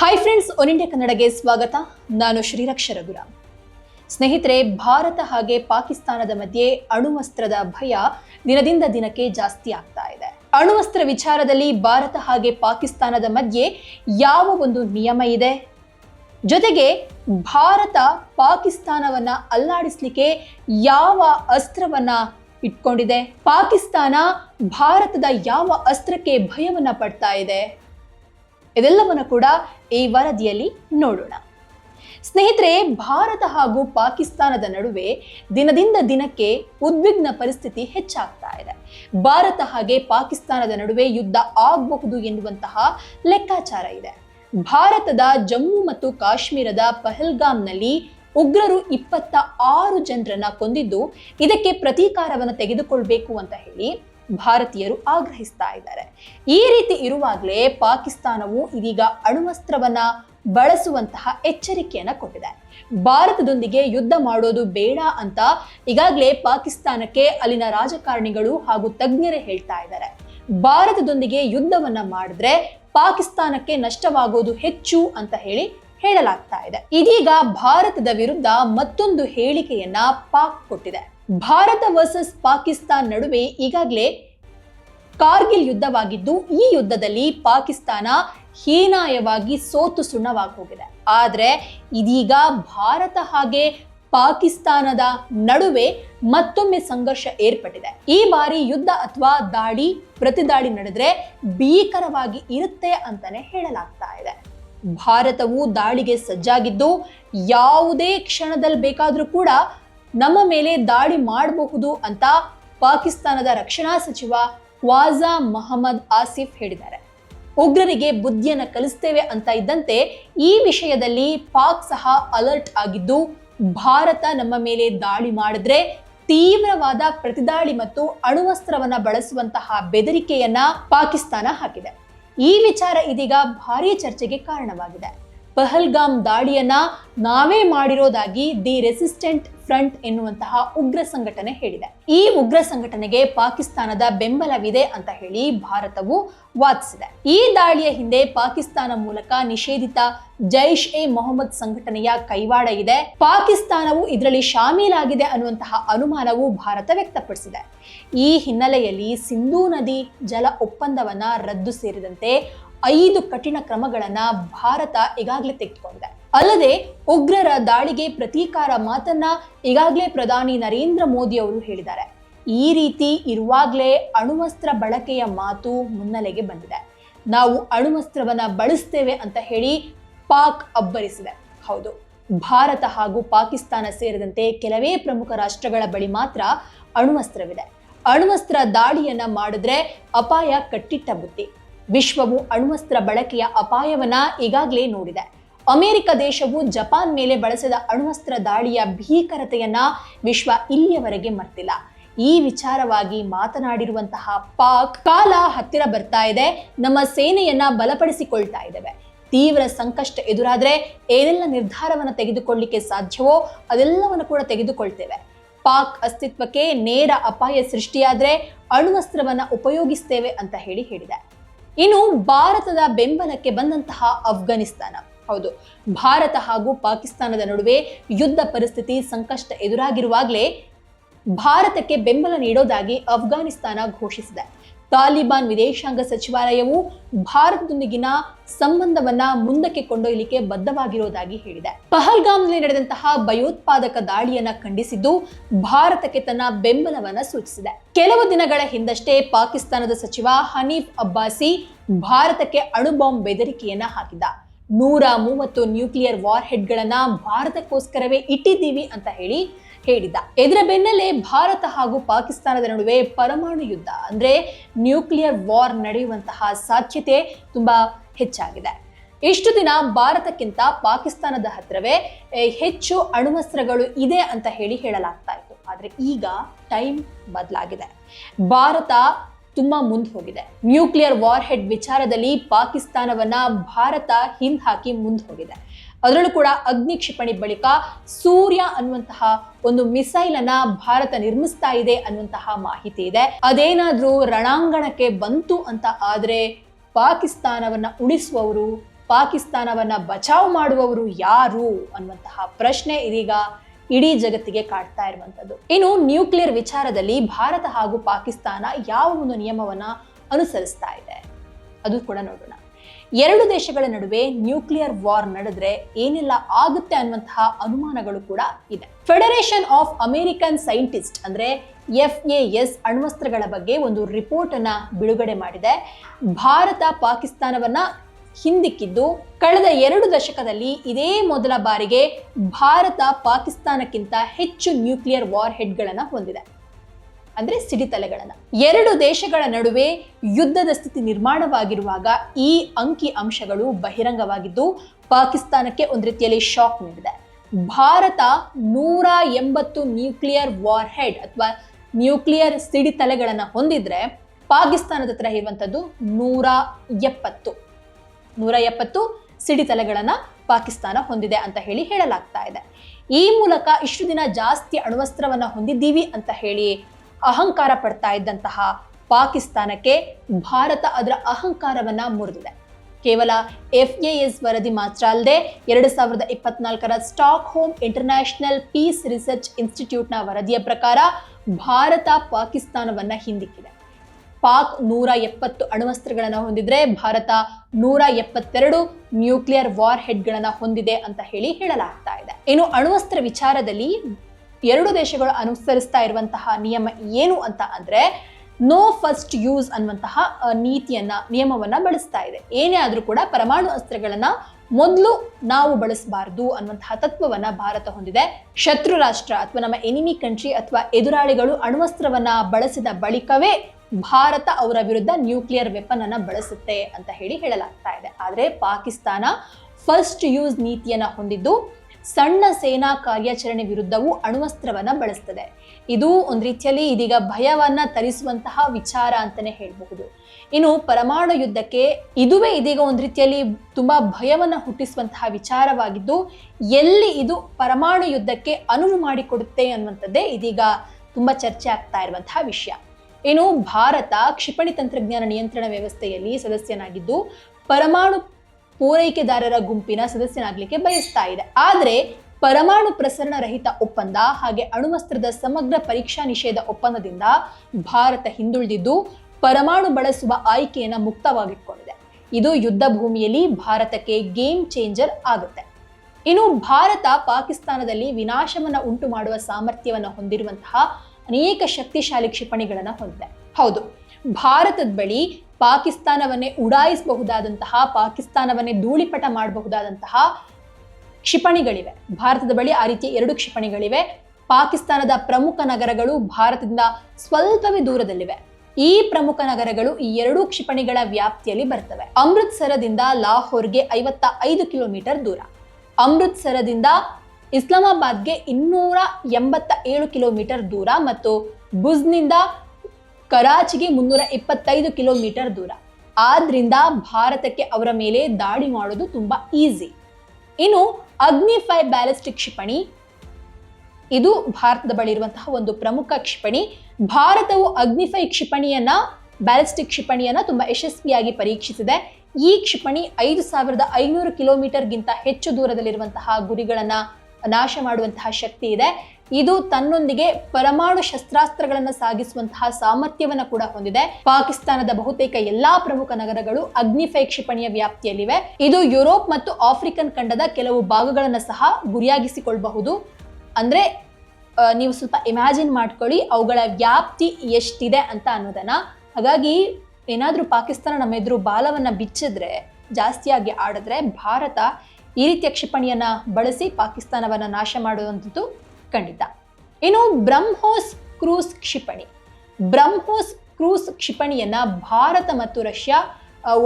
Hi friends one India ಕನ್ನಡಗೆ ಸ್ವಾಗತ. ನಾನು ಶ್ರೀರಕ್ಷ ರಘುರಾಮ್. ಸ್ನೇಹಿತರೆ, ಭಾರತ ಹಾಗೆ ಪಾಕಿಸ್ತಾನದ ಮಧ್ಯೆ ಅಣುವಸ್ತ್ರದ ಭಯ ದಿನದಿಂದ ದಿನಕ್ಕೆ ಜಾಸ್ತಿ ಆಗ್ತಾ ಇದೆ. ಅಣುವಸ್ತ್ರ ವಿಚಾರದಲ್ಲಿ ಭಾರತ ಹಾಗೆ ಪಾಕಿಸ್ತಾನದ ಮಧ್ಯೆ ಯಾವ ಒಂದು ನಿಯಮ ಇದೆ? ಜೊತೆಗೆ, ಭಾರತ ಪಾಕಿಸ್ತಾನವನ್ನ ಅಲ್ಲಾಡಿಸ್ಲಿಕ್ಕೆ ಯಾವ ಅಸ್ತ್ರವನ್ನ ಇಟ್ಕೊಂಡಿದೆ? ಪಾಕಿಸ್ತಾನ ಭಾರತದ ಯಾವ ಅಸ್ತ್ರಕ್ಕೆ ಭಯವನ್ನ ಪಡ್ತಾ ಇದೆ? ಇದೆಲ್ಲವನ್ನು ಕೂಡ ಈ ವರದಿಯಲ್ಲಿ ನೋಡೋಣ. ಸ್ನೇಹಿತರೆ, ಭಾರತ ಹಾಗೂ ಪಾಕಿಸ್ತಾನದ ನಡುವೆ ದಿನದಿಂದ ದಿನಕ್ಕೆ ಉದ್ವಿಗ್ನ ಪರಿಸ್ಥಿತಿ ಹೆಚ್ಚಾಗ್ತಾ ಇದೆ. ಭಾರತ ಹಾಗೆ ಪಾಕಿಸ್ತಾನದ ನಡುವೆ ಯುದ್ಧ ಆಗಬಹುದು ಎನ್ನುವಂತಹ ಲೆಕ್ಕಾಚಾರ ಇದೆ. ಭಾರತದ ಜಮ್ಮು ಮತ್ತು ಕಾಶ್ಮೀರದ ಪಹಲ್ಗಾಮ್ನಲ್ಲಿ ಉಗ್ರರು ಇಪ್ಪತ್ತ ಆರು ಜನರನ್ನ ಕೊಂದಿದ್ದು ಇದಕ್ಕೆ ಪ್ರತೀಕಾರವನ್ನು ತೆಗೆದುಕೊಳ್ಬೇಕು ಅಂತ ಹೇಳಿ ಭಾರತೀಯರು ಆಗ್ರಹಿಸ್ತಾ ಇದ್ದಾರೆ. ಈ ರೀತಿ ಇರುವಾಗಲೇ ಪಾಕಿಸ್ತಾನವು ಇದೀಗ ಅಣುವಸ್ತ್ರವನ್ನ ಬಳಸುವಂತಹ ಎಚ್ಚರಿಕೆಯನ್ನು ಕೊಟ್ಟಿದೆ. ಭಾರತದೊಂದಿಗೆ ಯುದ್ಧ ಮಾಡೋದು ಬೇಡ ಅಂತ ಈಗಾಗಲೇ ಪಾಕಿಸ್ತಾನಕ್ಕೆ ಅಲ್ಲಿನ ರಾಜಕಾರಣಿಗಳು ಹಾಗೂ ತಜ್ಞರೇ ಹೇಳ್ತಾ ಇದ್ದಾರೆ. ಭಾರತದೊಂದಿಗೆ ಯುದ್ಧವನ್ನ ಮಾಡಿದ್ರೆ ಪಾಕಿಸ್ತಾನಕ್ಕೆ ನಷ್ಟವಾಗೋದು ಹೆಚ್ಚು ಅಂತ ಹೇಳಿ ಹೇಳಲಾಗ್ತಾ ಇದೆ. ಇದೀಗ ಭಾರತದ ವಿರುದ್ಧ ಮತ್ತೊಂದು ಹೇಳಿಕೆಯನ್ನ ಪಾಕ್ ಕೊಟ್ಟಿದೆ. ಭಾರತ ವರ್ಸಸ್ ಪಾಕಿಸ್ತಾನ್ ನಡುವೆ ಈಗಾಗಲೇ ಕಾರ್ಗಿಲ್ ಯುದ್ಧವಾಗಿದ್ದು, ಈ ಯುದ್ಧದಲ್ಲಿ ಪಾಕಿಸ್ತಾನ ಹೀನಾಯವಾಗಿ ಸೋತು ಸುಣ್ಣವಾಗಿ ಹೋಗಿದೆ ಆದರೆ ಇದೀಗ ಭಾರತ ಹಾಗೆ ಪಾಕಿಸ್ತಾನದ ನಡುವೆ ಮತ್ತೊಮ್ಮೆ ಸಂಘರ್ಷ ಏರ್ಪಟ್ಟಿದೆ. ಈ ಬಾರಿ ಯುದ್ಧ ಅಥವಾ ದಾಳಿ, ಪ್ರತಿದಾಳಿ ನಡೆದ್ರೆ ಭೀಕರವಾಗಿ ಇರುತ್ತೆ ಅಂತಾನೆ ಹೇಳಲಾಗ್ತಾ ಇದೆ. ಭಾರತವು ದಾಳಿಗೆ ಸಜ್ಜಾಗಿದ್ದು, ಯಾವುದೇ ಕ್ಷಣದಲ್ಲಿ ಬೇಕಾದರೂ ಕೂಡ ನಮ್ಮ ಮೇಲೆ ದಾಳಿ ಮಾಡಬಹುದು ಅಂತ ಪಾಕಿಸ್ತಾನದ ರಕ್ಷಣಾ ಸಚಿವ ವಾಜಾ ಮೊಹಮ್ಮದ್ ಆಸಿಫ್ ಹೇಳಿದ್ದಾರೆ. ಉಗ್ರರಿಗೆ ಬುದ್ಧಿಯನ್ನು ಕಲಿಸ್ತೇವೆ ಅಂತ ಇದ್ದಂತೆ ಈ ವಿಷಯದಲ್ಲಿ ಪಾಕ್ ಸಹ ಅಲರ್ಟ್ ಆಗಿದ್ದು, ಭಾರತ ನಮ್ಮ ಮೇಲೆ ದಾಳಿ ಮಾಡಿದ್ರೆ ತೀವ್ರವಾದ ಪ್ರತಿದಾಳಿ ಮತ್ತು ಅಣುವಸ್ತ್ರವನ್ನ ಬಳಸುವಂತಹ ಬೆದರಿಕೆಯನ್ನ ಪಾಕಿಸ್ತಾನ ಹಾಕಿದೆ. ಈ ವಿಚಾರ ಇದೀಗ ಭಾರೀ ಚರ್ಚೆಗೆ ಕಾರಣವಾಗಿದೆ. ಪಹಲ್ಗಾಮ್ ದಾಳಿಯನ್ನ ನಾವೇ ಮಾಡಿರೋದಾಗಿ ದಿ ರೆಸಿಸ್ಟೆಂಟ್ ಫ್ರಂಟ್ ಎನ್ನುವಂತಹ ಉಗ್ರ ಸಂಘಟನೆ ಹೇಳಿದೆ. ಈ ಉಗ್ರ ಸಂಘಟನೆಗೆ ಪಾಕಿಸ್ತಾನದ ಬೆಂಬಲವಿದೆ ಅಂತ ಹೇಳಿ ಭಾರತವು ವಾದಿಸಿದೆ. ಈ ದಾಳಿಯ ಹಿಂದೆ ಪಾಕಿಸ್ತಾನ ಮೂಲಕ ನಿಷೇಧಿತ ಜೈಷ್ ಎ ಮೊಹಮ್ಮದ್ ಸಂಘಟನೆಯ ಕೈವಾಡ ಇದೆ. ಪಾಕಿಸ್ತಾನವು ಇದರಲ್ಲಿ ಶಾಮೀಲಾಗಿದೆ ಅನ್ನುವಂತಹ ಅನುಮಾನವು ಭಾರತ ವ್ಯಕ್ತಪಡಿಸಿದೆ. ಈ ಹಿನ್ನೆಲೆಯಲ್ಲಿ ಸಿಂಧೂ ನದಿ ಜಲ ಒಪ್ಪಂದವನ್ನ ರದ್ದು ಸೇರಿದಂತೆ ಐದು ಕಠಿಣ ಕ್ರಮಗಳನ್ನ ಭಾರತ ಈಗಾಗಲೇ ತೆಗೆದುಕೊಂಡಿದೆ ಅಲ್ಲದೆ ಉಗ್ರರ ದಾಳಿಗೆ ಪ್ರತೀಕಾರ ಮಾತನ್ನ ಈಗಾಗಲೇ ಪ್ರಧಾನಿ ನರೇಂದ್ರ ಮೋದಿ ಅವರು ಹೇಳಿದ್ದಾರೆ. ಈ ರೀತಿ ಇರುವಾಗಲೇ ಅಣುವಸ್ತ್ರ ಬಳಕೆಯ ಮಾತು ಮುನ್ನೆಲೆಗೆ ಬಂದಿದೆ. ನಾವು ಅಣುವಸ್ತ್ರವನ್ನ ಬಳಸ್ತೇವೆ ಅಂತ ಹೇಳಿ ಪಾಕ್ ಅಬ್ಬರಿಸಿದೆ. ಹೌದು, ಭಾರತ ಹಾಗೂ ಪಾಕಿಸ್ತಾನ ಸೇರಿದಂತೆ ಕೆಲವೇ ಪ್ರಮುಖ ರಾಷ್ಟ್ರಗಳ ಬಳಿ ಮಾತ್ರ ಅಣುವಸ್ತ್ರವಿದೆ. ಅಣುವಸ್ತ್ರ ದಾಳಿಯನ್ನ ಮಾಡಿದ್ರೆ ಅಪಾಯ ಕಟ್ಟಿಟ್ಟ ಬುತ್ತಿ ವಿಶ್ವವು ಅಣ್ವಸ್ತ್ರ ಬಳಕೆಯ ಅಪಾಯವನ್ನ ಈಗಾಗಲೇ ನೋಡಿದೆ. ಅಮೆರಿಕ ದೇಶವು ಜಪಾನ್ ಮೇಲೆ ಬಳಸಿದ ಅಣ್ವಸ್ತ್ರ ದಾಳಿಯ ಭೀಕರತೆಯನ್ನ ವಿಶ್ವ ಇಲ್ಲಿಯವರೆಗೆ ಮರ್ತಿಲ್ಲ. ಈ ವಿಚಾರವಾಗಿ ಮಾತನಾಡಿರುವಂತಹ ಪಾಕ್ ಕಾಲ ಹತ್ತಿರ ಬರ್ತಾ ಇದೆ. ನಮ್ಮ ಸೇನೆಯನ್ನ ಬಲಪಡಿಸಿಕೊಳ್ತಾ ಇದ್ದೇವೆ. ತೀವ್ರ ಸಂಕಷ್ಟ ಎದುರಾದ್ರೆ ಏನೆಲ್ಲ ನಿರ್ಧಾರವನ್ನು ತೆಗೆದುಕೊಳ್ಳಿಕ್ಕೆ ಸಾಧ್ಯವೋ ಅದೆಲ್ಲವನ್ನು ಕೂಡ ತೆಗೆದುಕೊಳ್ತೇವೆ. ಪಾಕ್ ಅಸ್ತಿತ್ವಕ್ಕೆ ನೇರ ಅಪಾಯ ಸೃಷ್ಟಿಯಾದ್ರೆ ಅಣ್ವಸ್ತ್ರವನ್ನ ಉಪಯೋಗಿಸ್ತೇವೆ ಅಂತ ಹೇಳಿ ಹೇಳಿದೆ. ಇನ್ನು ಭಾರತದ ಬೆಂಬಲಕ್ಕೆ ಬಂದಂತಹ ಅಫ್ಘಾನಿಸ್ತಾನ ಹೌದು, ಭಾರತ ಹಾಗೂ ಪಾಕಿಸ್ತಾನದ ನಡುವೆ ಯುದ್ಧ ಪರಿಸ್ಥಿತಿ ಸಂಕಷ್ಟ ಎದುರಾಗಿರುವಾಗಲೇ ಭಾರತಕ್ಕೆ ಬೆಂಬಲ ನೀಡೋದಾಗಿ ಅಫ್ಘಾನಿಸ್ತಾನ ಘೋಷಿಸಿದೆ. ತಾಲಿಬಾನ್ ವಿದೇಶಾಂಗ ಸಚಿವಾಲಯವು ಭಾರತದೊಂದಿಗಿನ ಸಂಬಂಧವನ್ನ ಮುಂದಕ್ಕೆ ಕೊಂಡೊಯ್ಯಲಿಕ್ಕೆ ಬದ್ಧವಾಗಿರುವುದಾಗಿ ಹೇಳಿದೆ. ಪಹಲ್ಗಾಮ್ನಲ್ಲಿ ನಡೆದಂತಹ ಭಯೋತ್ಪಾದಕ ದಾಳಿಯನ್ನ ಖಂಡಿಸಿದ್ದು ಭಾರತಕ್ಕೆ ತನ್ನ ಬೆಂಬಲವನ್ನ ಸೂಚಿಸಿದೆ. ಕೆಲವು ದಿನಗಳ ಹಿಂದಷ್ಟೇ ಪಾಕಿಸ್ತಾನದ ಸಚಿವ ಹನೀಫ್ ಅಬ್ಬಾಸಿ ಭಾರತಕ್ಕೆ ಅಣುಬಾಂಬ್ ಬೆದರಿಕೆಯನ್ನ ಹಾಕಿದ್ದ. ನೂರ ಮೂವತ್ತು ನ್ಯೂಕ್ಲಿಯರ್ ವಾರ್ ಹೆಡ್ಗಳನ್ನ ಭಾರತಕ್ಕೋಸ್ಕರವೇ ಇಟ್ಟಿದ್ದೀವಿ ಅಂತ ಹೇಳಿ ಹೇಳಿದ್ದ ಇದರ ಬೆನ್ನಲ್ಲೇ ಭಾರತ ಹಾಗೂ ಪಾಕಿಸ್ತಾನದ ನಡುವೆ ಪರಮಾಣು ಯುದ್ಧ, ಅಂದ್ರೆ ನ್ಯೂಕ್ಲಿಯರ್ ವಾರ್ ನಡೆಯುವಂತಹ ಸಾಧ್ಯತೆ ತುಂಬಾ ಹೆಚ್ಚಾಗಿದೆ. ಇಷ್ಟು ದಿನ ಭಾರತಕ್ಕಿಂತ ಪಾಕಿಸ್ತಾನದ ಹತ್ರವೇ ಹೆಚ್ಚು ಅಣುವಸ್ತ್ರಗಳು ಇದೆ ಅಂತ ಹೇಳಿ ಹೇಳಲಾಗ್ತಾ ಇತ್ತು. ಆದ್ರೆ ಈಗ ಟೈಮ್ ಬದಲಾಗಿದೆ. ಭಾರತ ತುಂಬಾ ಮುಂದೆ ಹೋಗಿದೆ. ನ್ಯೂಕ್ಲಿಯರ್ ವಾರ್ ಹೆಡ್ ವಿಚಾರದಲ್ಲಿ ಪಾಕಿಸ್ತಾನವನ್ನ ಭಾರತ ಹಿಂದ್ ಹಾಕಿ ಮುಂದೆ ಹೋಗಿದೆ. ಅದರಲ್ಲೂ ಕೂಡ ಅಗ್ನಿ ಕ್ಷಿಪಣಿ ಬಳಿಕ ಸೂರ್ಯ ಅನ್ನುವಂತಹ ಒಂದು ಮಿಸೈಲ್ ಅನ್ನ ಭಾರತ ನಿರ್ಮಿಸ್ತಾ ಇದೆ ಅನ್ನುವಂತಹ ಮಾಹಿತಿ ಇದೆ. ಅದೇನಾದ್ರೂ ರಣಾಂಗಣಕ್ಕೆ ಬಂತು ಅಂತ ಆದ್ರೆ ಪಾಕಿಸ್ತಾನವನ್ನ ಉಳಿಸುವವರು, ಪಾಕಿಸ್ತಾನವನ್ನ ಬಚಾವ್ ಮಾಡುವವರು ಯಾರು ಅನ್ನುವಂತಹ ಪ್ರಶ್ನೆ ಇದೀಗ ಇಡೀ ಜಗತ್ತಿಗೆ ಕಾಡ್ತಾ ಇರುವಂಥದ್ದು ಇನ್ನು ನ್ಯೂಕ್ಲಿಯರ್ ವಿಚಾರದಲ್ಲಿ ಭಾರತ ಹಾಗೂ ಪಾಕಿಸ್ತಾನ ಯಾವ ಒಂದು ನಿಯಮವನ್ನ ಅನುಸರಿಸ್ತಾ ಇದೆ? ಅದು ಕೂಡ ನೋಡೋಣ. ಎರಡು ದೇಶಗಳ ನಡುವೆ ನ್ಯೂಕ್ಲಿಯರ್ ವಾರ್ ನಡೆದ್ರೆ ಏನೆಲ್ಲ ಆಗುತ್ತೆ ಅನ್ನುವಂತಹ ಅನುಮಾನಗಳು ಕೂಡ ಇದೆ. ಫೆಡರೇಷನ್ ಆಫ್ ಅಮೆರಿಕನ್ ಸೈಂಟಿಸ್ಟ್ ಅಂದ್ರೆ ಎಫ್ ಎ ಎಸ್ ಅಣ್ವಸ್ತ್ರಗಳ ಬಗ್ಗೆ ಒಂದು ರಿಪೋರ್ಟ್ ಅನ್ನ ಬಿಡುಗಡೆ ಮಾಡಿದೆ. ಭಾರತ ಪಾಕಿಸ್ತಾನವನ್ನ ಹಿಂದಿಕ್ಕಿದ್ದು ಕಳೆದ ಎರಡು ದಶಕದಲ್ಲಿ ಇದೇ ಮೊದಲ ಬಾರಿಗೆ ಭಾರತ ಪಾಕಿಸ್ತಾನಕ್ಕಿಂತ ಹೆಚ್ಚು ನ್ಯೂಕ್ಲಿಯರ್ ವಾರ್ ಹೆಡ್ಗಳನ್ನು ಹೊಂದಿದೆ. ಅಂದ್ರೆ ಸಿಡಿತಲೆಗಳನ್ನ ಎರಡು ದೇಶಗಳ ನಡುವೆ ಯುದ್ಧದ ಸ್ಥಿತಿ ನಿರ್ಮಾಣವಾಗಿರುವಾಗ ಈ ಅಂಕಿ ಅಂಶಗಳು ಬಹಿರಂಗವಾಗಿದ್ದು ಪಾಕಿಸ್ತಾನಕ್ಕೆ ಒಂದು ರೀತಿಯಲ್ಲಿ ಶಾಕ್ ನೀಡಿದೆ. ಭಾರತ ನೂರ ಎಂಬತ್ತು ನ್ಯೂಕ್ಲಿಯರ್ ವಾರ್ ಹೆಡ್ ಅಥವಾ ನ್ಯೂಕ್ಲಿಯರ್ ಸಿಡಿತಲೆಗಳನ್ನ ಹೊಂದಿದ್ರೆ ಪಾಕಿಸ್ತಾನದ ಹತ್ರ ಇರುವಂತದ್ದು ನೂರ ಎಪ್ಪತ್ತು. ನೂರ ಎಪ್ಪತ್ತು ಸಿಡಿತಲೆಗಳನ್ನ ಪಾಕಿಸ್ತಾನ ಹೊಂದಿದೆ ಅಂತ ಹೇಳಿ ಹೇಳಲಾಗ್ತಾ ಇದೆ. ಈ ಮೂಲಕ ಇಷ್ಟು ದಿನ ಜಾಸ್ತಿ ಅಣ್ವಸ್ತ್ರವನ್ನು ಹೊಂದಿದ್ದೀವಿ ಅಂತ ಹೇಳಿ ಅಹಂಕಾರ ಪಡ್ತಾ ಇದ್ದಂತಹ ಪಾಕಿಸ್ತಾನಕ್ಕೆ ಭಾರತ ಅದರ ಅಹಂಕಾರವನ್ನ ಮುರಿದಿದೆ. ಕೇವಲ ಎಫ್ ಎಸ್ ವರದಿ ಮಾತ್ರ ಅಲ್ಲದೆ ಎರಡು ಸಾವಿರದ ಇಪ್ಪತ್ನಾಲ್ಕರ Stockholm international peace research ಇನ್ಸ್ಟಿಟ್ಯೂಟ್ನ ವರದಿಯ ಪ್ರಕಾರ ಭಾರತ ಪಾಕಿಸ್ತಾನವನ್ನ ಹಿಂದಿಕ್ಕಿದೆ. ಪಾಕ್ ನೂರ ಎಪ್ಪತ್ತು ಅಣುವಸ್ತ್ರಗಳನ್ನು ಹೊಂದಿದ್ರೆ ಭಾರತ ನೂರ ಎಪ್ಪತ್ತೆರಡು ನ್ಯೂಕ್ಲಿಯರ್ ವಾರ್ ಹೆಡ್ಗಳನ್ನು ಹೊಂದಿದೆ ಅಂತ ಹೇಳಿ ಹೇಳಲಾಗ್ತಾ ಇದೆ. ಇನ್ನು ಅಣ್ವಸ್ತ್ರ ವಿಚಾರದಲ್ಲಿ ಎರಡು ದೇಶಗಳು ಅನುಸರಿಸ್ತಾ ಇರುವಂತಹ ನಿಯಮ ಏನು ಅಂತ ಅಂದ್ರೆ ನೋ ಫಸ್ಟ್ ಯೂಸ್ ಅನ್ನುವಂತಹ ನೀತಿಯನ್ನ, ನಿಯಮವನ್ನ ಬಳಸ್ತಾ ಇದೆ. ಏನೇ ಆದರೂ ಕೂಡ ಪರಮಾಣು ಅಸ್ತ್ರಗಳನ್ನ ಮೊದಲು ನಾವು ಬಳಸಬಾರದು ಅನ್ನುವಂತಹ ತತ್ವವನ್ನ ಭಾರತ ಹೊಂದಿದೆ. ಶತ್ರು ರಾಷ್ಟ್ರ ಅಥವಾ ನಮ್ಮ ಎನಿಮಿ ಕಂಟ್ರಿ ಅಥವಾ ಎದುರಾಳಿಗಳು ಅಣ್ವಸ್ತ್ರವನ್ನ ಬಳಸಿದ ಬಳಿಕವೇ ಭಾರತ ಅವರ ವಿರುದ್ಧ ನ್ಯೂಕ್ಲಿಯರ್ ವೆಪನ್ ಅನ್ನ ಬಳಸುತ್ತೆ ಅಂತ ಹೇಳಿ ಹೇಳಲಾಗ್ತಾ ಇದೆ. ಆದರೆ ಪಾಕಿಸ್ತಾನ ಫಸ್ಟ್ ಯೂಸ್ ನೀತಿಯನ್ನ ಹೊಂದಿದ್ದು ಸಣ್ಣ ಸೇನಾ ಕಾರ್ಯಾಚರಣೆ ವಿರುದ್ಧವೂ ಅಣ್ವಸ್ತ್ರವನ್ನ ಬಳಸ್ತದೆ. ಇದು ಒಂದು ರೀತಿಯಲ್ಲಿ ಇದೀಗ ಭಯವನ್ನ ತರಿಸುವಂತಹ ವಿಚಾರ ಅಂತಾನೆ ಹೇಳಬಹುದು. ಇನ್ನು ಪರಮಾಣು ಯುದ್ಧಕ್ಕೆ ಇದುವೇ ಇದೀಗ ಒಂದು ರೀತಿಯಲ್ಲಿ ತುಂಬಾ ಭಯವನ್ನ ಹುಟ್ಟಿಸುವಂತಹ ವಿಚಾರವಾಗಿದ್ದು, ಎಲ್ಲಿ ಇದು ಪರಮಾಣು ಯುದ್ಧಕ್ಕೆ ಅನುವು ಮಾಡಿಕೊಡುತ್ತೆ ಅನ್ನುವಂಥದ್ದೇ ಇದೀಗ ತುಂಬಾ ಚರ್ಚೆ ಆಗ್ತಾ ಇರುವಂತಹ ವಿಷಯ. ಇನ್ನು ಭಾರತ ಕ್ಷಿಪಣಿ ತಂತ್ರಜ್ಞಾನ ನಿಯಂತ್ರಣ ವ್ಯವಸ್ಥೆಯಲ್ಲಿ ಸದಸ್ಯನಾಗಿದ್ದು, ಪರಮಾಣು ಪೂರೈಕೆದಾರರ ಗುಂಪಿನ ಸದಸ್ಯನಾಗಲಿಕ್ಕೆ ಬಯಸ್ತಾ ಇದೆ. ಆದರೆ ಪರಮಾಣು ಪ್ರಸರಣ ರಹಿತ ಒಪ್ಪಂದ ಹಾಗೆ ಅಣುವಸ್ತ್ರದ ಸಮಗ್ರ ಪರೀಕ್ಷಾ ನಿಷೇಧ ಒಪ್ಪಂದದಿಂದ ಭಾರತ ಹಿಂದುಳಿದಿದ್ದು ಪರಮಾಣು ಬಳಸುವ ಆಯ್ಕೆಯನ್ನು ಮುಕ್ತವಾಗಿಟ್ಕೊಂಡಿದೆ. ಇದು ಯುದ್ಧ ಭೂಮಿಯಲ್ಲಿ ಭಾರತಕ್ಕೆ ಗೇಮ್ ಚೇಂಜರ್ ಆಗುತ್ತೆ. ಇನ್ನು ಭಾರತ ಪಾಕಿಸ್ತಾನದಲ್ಲಿ ವಿನಾಶವನ್ನು ಉಂಟು ಮಾಡುವ ಸಾಮರ್ಥ್ಯವನ್ನು ಹೊಂದಿರುವಂತಹ ಅನೇಕ ಶಕ್ತಿಶಾಲಿ ಕ್ಷಿಪಣಿಗಳನ್ನು ಹೊಂದಿದೆ. ಹೌದು, ಭಾರತದ ಬಳಿ ಪಾಕಿಸ್ತಾನವನ್ನೇ ಉಡಾಯಿಸಬಹುದಾದಂತಹ, ಪಾಕಿಸ್ತಾನವನ್ನೇ ಧೂಳಿಪಟ ಮಾಡಬಹುದಾದಂತಹ ಕ್ಷಿಪಣಿಗಳಿವೆ. ಭಾರತದ ಬಳಿ ಆ ರೀತಿಯ ಎರಡು ಕ್ಷಿಪಣಿಗಳಿವೆ. ಪಾಕಿಸ್ತಾನದ ಪ್ರಮುಖ ನಗರಗಳು ಭಾರತದಿಂದ ಸ್ವಲ್ಪವೇ ದೂರದಲ್ಲಿವೆ. ಈ ಪ್ರಮುಖ ನಗರಗಳು ಈ ಎರಡೂ ಕ್ಷಿಪಣಿಗಳ ವ್ಯಾಪ್ತಿಯಲ್ಲಿ ಬರ್ತವೆ. ಅಮೃತ್ಸರದಿಂದ ಲಾಹೋರ್ಗೆ ಐವತ್ತ ಐದು ಕಿಲೋಮೀಟರ್ ದೂರ. ಅಮೃತ್ಸರದಿಂದ ಇಸ್ಲಾಮಾಬಾದ್ಗೆ ಇನ್ನೂರ ಎಂಬತ್ತ ಏಳು ಕಿಲೋಮೀಟರ್ ದೂರ ಮತ್ತು ಬುಜ್ನಿಂದ ಕರಾಚಿಗೆ ಮುನ್ನೂರ ಇಪ್ಪತ್ತೈದು ಕಿಲೋಮೀಟರ್ ದೂರ. ಆದ್ರಿಂದ ಭಾರತಕ್ಕೆ ಅವರ ಮೇಲೆ ದಾಳಿ ಮಾಡೋದು ತುಂಬಾ ಈಸಿ ಇನ್ನು ಅಗ್ನಿಫೈ ಬ್ಯಾಲಿಸ್ಟಿಕ್ ಕ್ಷಿಪಣಿ, ಇದು ಭಾರತದ ಬಳಿ ಇರುವಂತಹ ಒಂದು ಪ್ರಮುಖ ಕ್ಷಿಪಣಿ. ಭಾರತವು ಅಗ್ನಿಫೈ ಕ್ಷಿಪಣಿಯನ್ನ, ಬ್ಯಾಲಿಸ್ಟಿಕ್ ಕ್ಷಿಪಣಿಯನ್ನ ತುಂಬಾ ಯಶಸ್ವಿಯಾಗಿ ಪರೀಕ್ಷಿಸಿದೆ. ಈ ಕ್ಷಿಪಣಿ ಐದು ಸಾವಿರದ ಐನೂರು ಕಿಲೋಮೀಟರ್ಗಿಂತ ಹೆಚ್ಚು ದೂರದಲ್ಲಿರುವಂತಹ ಗುರಿಗಳನ್ನ ನಾಶ ಮಾಡುವಂತಹ ಶಕ್ತಿ ಇದೆ. ಇದು ತನ್ನೊಂದಿಗೆ ಪರಮಾಣು ಶಸ್ತ್ರಾಸ್ತ್ರಗಳನ್ನು ಸಾಗಿಸುವಂತಹ ಸಾಮರ್ಥ್ಯವನ್ನು ಕೂಡ ಹೊಂದಿದೆ. ಪಾಕಿಸ್ತಾನದ ಬಹುತೇಕ ಎಲ್ಲಾ ಪ್ರಮುಖ ನಗರಗಳು ಅಗ್ನಿಫೈ ಕ್ಷಿಪಣಿಯ ವ್ಯಾಪ್ತಿಯಲ್ಲಿವೆ. ಇದು ಯುರೋಪ್ ಮತ್ತು ಆಫ್ರಿಕನ್ ಖಂಡದ ಕೆಲವು ಭಾಗಗಳನ್ನು ಸಹ ಗುರಿಯಾಗಿಸಿಕೊಳ್ಳಬಹುದು. ಅಂದ್ರೆ ನೀವು ಸ್ವಲ್ಪ ಇಮ್ಯಾಜಿನ್ ಮಾಡ್ಕೊಳ್ಳಿ, ಅವುಗಳ ವ್ಯಾಪ್ತಿ ಎಷ್ಟಿದೆ ಅಂತ ಅನ್ನೋದನ್ನ. ಹಾಗಾಗಿ, ಏನಾದರೂ ಪಾಕಿಸ್ತಾನ ನಮ್ಮ ಎದುರು ಬಾಲವನ್ನ ಬಿಚ್ಚಿದ್ರೆ, ಜಾಸ್ತಿಯಾಗಿ ಆಡಿದ್ರೆ, ಭಾರತ ಈ ರೀತಿಯ ಕ್ಷಿಪಣಿಯನ್ನು ಬಳಸಿ ಪಾಕಿಸ್ತಾನವನ್ನು ನಾಶ ಮಾಡುವಂಥದ್ದು ಖಂಡಿತ. ಇನ್ನು ಬ್ರಹ್ಮೋಸ್ ಕ್ರೂಸ್ ಕ್ಷಿಪಣಿ. ಬ್ರಹ್ಮೋಸ್ ಕ್ರೂಸ್ ಕ್ಷಿಪಣಿಯನ್ನ ಭಾರತ ಮತ್ತು ರಷ್ಯಾ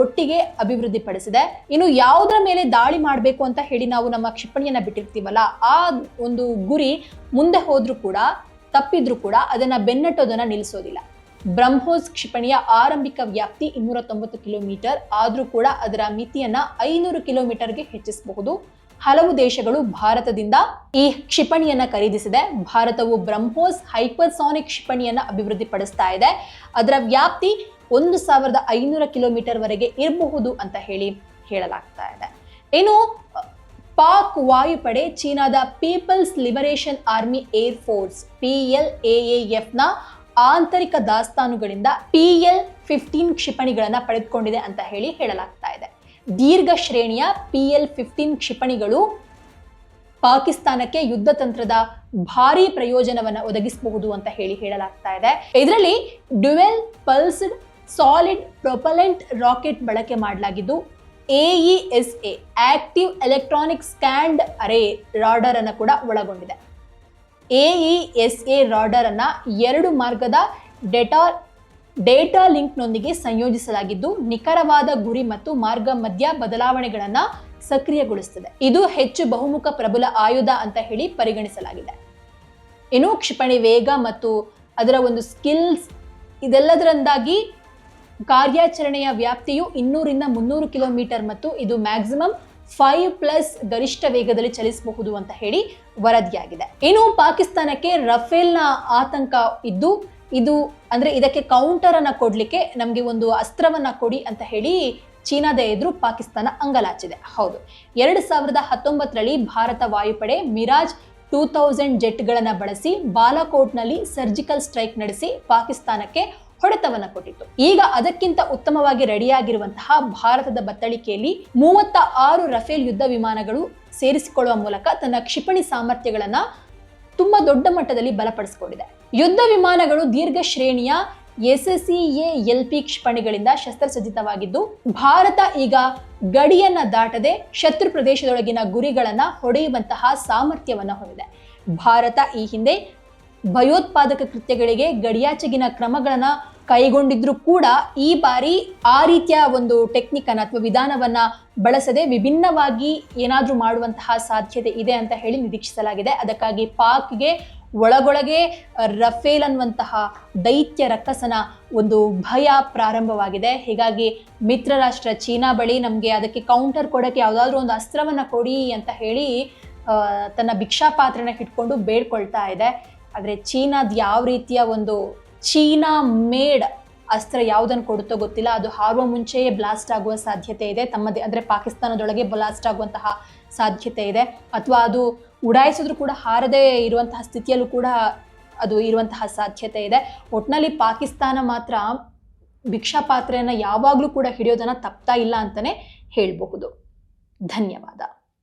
ಒಟ್ಟಿಗೆ ಅಭಿವೃದ್ಧಿಪಡಿಸಿದೆ. ಇನ್ನು ಯಾವುದರ ಮೇಲೆ ದಾಳಿ ಮಾಡಬೇಕು ಅಂತ ಹೇಳಿ ನಾವು ನಮ್ಮ ಕ್ಷಿಪಣಿಯನ್ನ ಬಿಟ್ಟಿರ್ತೀವಲ್ಲ, ಆ ಒಂದು ಗುರಿ ಮುಂದೆ ಹೋದ್ರೂ ಕೂಡ, ತಪ್ಪಿದ್ರೂ ಕೂಡ ಅದನ್ನ ಬೆನ್ನಟ್ಟೋದನ್ನ ನಿಲ್ಲಿಸೋದಿಲ್ಲ. ಬ್ರಹ್ಮೋಸ್ ಕ್ಷಿಪಣಿಯ ಆರಂಭಿಕ ವ್ಯಾಪ್ತಿ ಇನ್ನೂರ ತೊಂಬತ್ತು ಕಿಲೋಮೀಟರ್, ಆದ್ರೂ ಕೂಡ ಅದರ ಮಿತಿಯನ್ನ ಐನೂರು ಕಿಲೋಮೀಟರ್ಗೆ ಹೆಚ್ಚಿಸಬಹುದು. ಹಲವು ದೇಶಗಳು ಭಾರತದಿಂದ ಈ ಕ್ಷಿಪಣಿಯನ್ನ ಖರೀದಿಸಿದೆ. ಭಾರತವು ಬ್ರಹ್ಮೋಸ್ ಹೈಪರ್ಸಾನಿಕ್ ಕ್ಷಿಪಣಿಯನ್ನ ಅಭಿವೃದ್ಧಿಪಡಿಸ್ತಾ ಇದೆ. ಅದರ ವ್ಯಾಪ್ತಿ ಒಂದು ಸಾವಿರದ ಐನೂರ ಕಿಲೋಮೀಟರ್ ವರೆಗೆ ಇರಬಹುದು ಅಂತ ಹೇಳಿ ಹೇಳಲಾಗ್ತಾ ಇದೆ. ಇನ್ನು, ಪಾಕ್ ವಾಯುಪಡೆ ಚೀನಾದ people's liberation army air force P ಎಲ್ನ ಆಂತರಿಕ ದಾಸ್ತಾನುಗಳಿಂದ ಪಿ ಎಲ್ ಫಿಫ್ಟೀನ್ ಕ್ಷಿಪಣಿಗಳನ್ನು ಪಡೆದುಕೊಂಡಿದೆ ಅಂತ ಹೇಳಿ ಹೇಳಲಾಗ್ತಾ ಇದೆ. ದೀರ್ಘ ಶ್ರೇಣಿಯ ಪಿ ಎಲ್ ಫಿಫ್ಟೀನ್ ಕ್ಷಿಪಣಿಗಳು ಪಾಕಿಸ್ತಾನಕ್ಕೆ ಯುದ್ಧ ತಂತ್ರದ ಭಾರಿ ಪ್ರಯೋಜನವನ್ನು ಒದಗಿಸಬಹುದು ಅಂತ ಹೇಳಿ ಹೇಳಲಾಗ್ತಾ ಇದೆ. ಇದರಲ್ಲಿ dual pulsed solid propellant rocket ಬಳಕೆ ಮಾಡಲಾಗಿದ್ದು AES A active electronic scanned array radar ಅನ್ನು ಕೂಡ ಒಳಗೊಂಡಿದೆ. ಎಇಎಸ್ ಎ ರಾಡರ್ ಅನ್ನ ಎರಡು ಮಾರ್ಗದ ಡೇಟಾ ಡೇಟಾ ಲಿಂಕ್ನೊಂದಿಗೆ ಸಂಯೋಜಿಸಲಾಗಿದ್ದು ನಿಖರವಾದ ಗುರಿ ಮತ್ತು ಮಾರ್ಗ ಮಧ್ಯ ಬದಲಾವಣೆಗಳನ್ನ ಸಕ್ರಿಯಗೊಳಿಸುತ್ತದೆ. ಇದು ಹೆಚ್ಚು ಬಹುಮುಖ ಪ್ರಬಲ ಆಯುಧ ಅಂತ ಹೇಳಿ ಪರಿಗಣಿಸಲಾಗಿದೆ. ಇನ್ನು ಕ್ಷಿಪಣಿ ವೇಗ ಮತ್ತು ಅದರ ಒಂದು ಸ್ಕಿಲ್ಸ್ ಇದೆಲ್ಲದರಿಂದಾಗಿ ಕಾರ್ಯಾಚರಣೆಯ ವ್ಯಾಪ್ತಿಯು ಇನ್ನೂರಿಂದ ಮುನ್ನೂರು ಕಿಲೋಮೀಟರ್ ಮತ್ತು ಇದು ಮ್ಯಾಕ್ಸಿಮಮ್ ಫೈವ್ ಪ್ಲಸ್ ಗರಿಷ್ಠ ವೇಗದಲ್ಲಿ ಚಲಿಸಬಹುದು ಅಂತ ಹೇಳಿ ವರದಿಯಾಗಿದೆ. ಇನ್ನು ಪಾಕಿಸ್ತಾನಕ್ಕೆ ರಫೇಲ್ನ ಆತಂಕ ಇದ್ದು ಇದು ಅಂದ್ರೆ ಇದಕ್ಕೆ ಕೌಂಟರ್ ಅನ್ನ ಕೊಡ್ಲಿಕ್ಕೆ ನಮಗೆ ಒಂದು ಅಸ್ತ್ರವನ್ನ ಕೊಡಿ ಅಂತ ಹೇಳಿ ಚೀನಾದ ಎದುರು ಪಾಕಿಸ್ತಾನ ಅಂಗಲಾಚಿದೆ. ಹೌದು. ಎರಡು ಸಾವಿರದ ಹತ್ತೊಂಬತ್ತರಲ್ಲಿ ಭಾರತ ವಾಯುಪಡೆ ಮಿರಾಜ್ ಟೂ ತೌಸಂಡ್ ಜೆಟ್ಗಳನ್ನು ಬಳಸಿ ಬಾಲಾಕೋಟ್ನಲ್ಲಿ ಸರ್ಜಿಕಲ್ ಸ್ಟ್ರೈಕ್ ನಡೆಸಿ ಪಾಕಿಸ್ತಾನಕ್ಕೆ ಹೊಡೆತವನ್ನ ಕೊಟ್ಟಿತ್ತು. ಈಗ ಅದಕ್ಕಿಂತ ಉತ್ತಮವಾಗಿ ರೆಡಿಯಾಗಿರುವಂತಹ ಭಾರತದ ಬತ್ತಳಿಕೆಯಲ್ಲಿ ಮೂವತ್ತ ಆರು ರಫೇಲ್ ಯುದ್ಧ ವಿಮಾನಗಳು ಸೇರಿಸಿಕೊಳ್ಳುವ ಮೂಲಕ ತನ್ನ ಕ್ಷಿಪಣಿ ಸಾಮರ್ಥ್ಯಗಳನ್ನ ತುಂಬಾ ದೊಡ್ಡ ಮಟ್ಟದಲ್ಲಿ ಬಲಪಡಿಸಿಕೊಂಡಿದೆ. ಯುದ್ಧ ವಿಮಾನಗಳು ದೀರ್ಘ ಶ್ರೇಣಿಯ ಎಸ್ಎಸ್ಇಎ, ಎಲ್ ಪಿ ಕ್ಷಿಪಣಿಗಳಿಂದ ಶಸ್ತ್ರಸಜ್ಜಿತವಾಗಿದ್ದು, ಭಾರತ ಈಗ ಗಡಿಯನ್ನ ದಾಟದೆ ಶತ್ರು ಪ್ರದೇಶದೊಳಗಿನ ಗುರಿಗಳನ್ನ ಹೊಡೆಯುವಂತಹ ಸಾಮರ್ಥ್ಯವನ್ನ ಹೊಂದಿದೆ. ಭಾರತ ಈ ಹಿಂದೆ ಭಯೋತ್ಪಾದಕ ಕೃತ್ಯಗಳಿಗೆ ಗಡಿಯಾಚೆಗಿನ ಕ್ರಮಗಳನ್ನ ಕೈಗೊಂಡಿದ್ರು ಕೂಡ ಈ ಬಾರಿ ಆ ರೀತಿಯ ಒಂದು ಟೆಕ್ನಿಕ್ ಅಥವಾ ವಿಧಾನವನ್ನ ಬಳಸದೆ ವಿಭಿನ್ನವಾಗಿ ಏನಾದರೂ ಮಾಡುವಂತಹ ಸಾಧ್ಯತೆ ಇದೆ ಅಂತ ಹೇಳಿ ನಿರೀಕ್ಷಿಸಲಾಗಿದೆ. ಅದಕ್ಕಾಗಿ ಪಾಕ್ಗೆ ಒಳಗೊಳಗೆ ರಫೇಲ್ ಅನ್ನುವಂತಹ ದೈತ್ಯ ರಕ್ಕಸನ ಒಂದು ಭಯ ಪ್ರಾರಂಭವಾಗಿದೆ. ಹೀಗಾಗಿ ಮಿತ್ರ ರಾಷ್ಟ್ರ ಚೀನಾ ಬಳಿ ನಮಗೆ ಅದಕ್ಕೆ ಕೌಂಟರ್ ಕೊಡೋಕ್ಕೆ ಯಾವುದಾದ್ರೂ ಒಂದು ಅಸ್ತ್ರವನ್ನ ಕೊಡಿ ಅಂತ ಹೇಳಿ ತನ್ನ ಭಿಕ್ಷಾ ಪಾತ್ರನ ಇಟ್ಕೊಂಡು ಬೇಡ್ಕೊಳ್ತಾ ಇದೆ. ಆದರೆ ಚೀನಾದ ಯಾವ ರೀತಿಯ ಒಂದು ಚೀನಾ ಮೇಡ್ ಅಸ್ತ್ರ ಯಾವುದನ್ನು ಕೊಡುತ್ತೋ ಗೊತ್ತಿಲ್ಲ. ಅದು ಹಾರುವ ಮುಂಚೆಯೇ ಬ್ಲಾಸ್ಟ್ ಆಗುವ ಸಾಧ್ಯತೆ ಇದೆ. ತಮ್ಮದೇ ಅಂದರೆ ಪಾಕಿಸ್ತಾನದೊಳಗೆ ಬ್ಲಾಸ್ಟ್ ಆಗುವಂತಹ ಸಾಧ್ಯತೆ ಇದೆ. ಅಥವಾ ಅದು ಉಡಾಯಿಸಿದ್ರು ಕೂಡ ಹಾರದೇ ಇರುವಂತಹ ಸ್ಥಿತಿಯಲ್ಲೂ ಕೂಡ ಅದು ಇರುವಂತಹ ಸಾಧ್ಯತೆ ಇದೆ. ಒಟ್ಟಿನಲ್ಲಿ ಪಾಕಿಸ್ತಾನ ಮಾತ್ರ ಭಿಕ್ಷಾ ಪಾತ್ರೆಯನ್ನು ಯಾವಾಗಲೂ ಕೂಡ ಹಿಡಿಯೋದನ್ನು ತಪ್ತಾ ಇಲ್ಲ ಅಂತಲೇ ಹೇಳಬಹುದು. ಧನ್ಯವಾದ.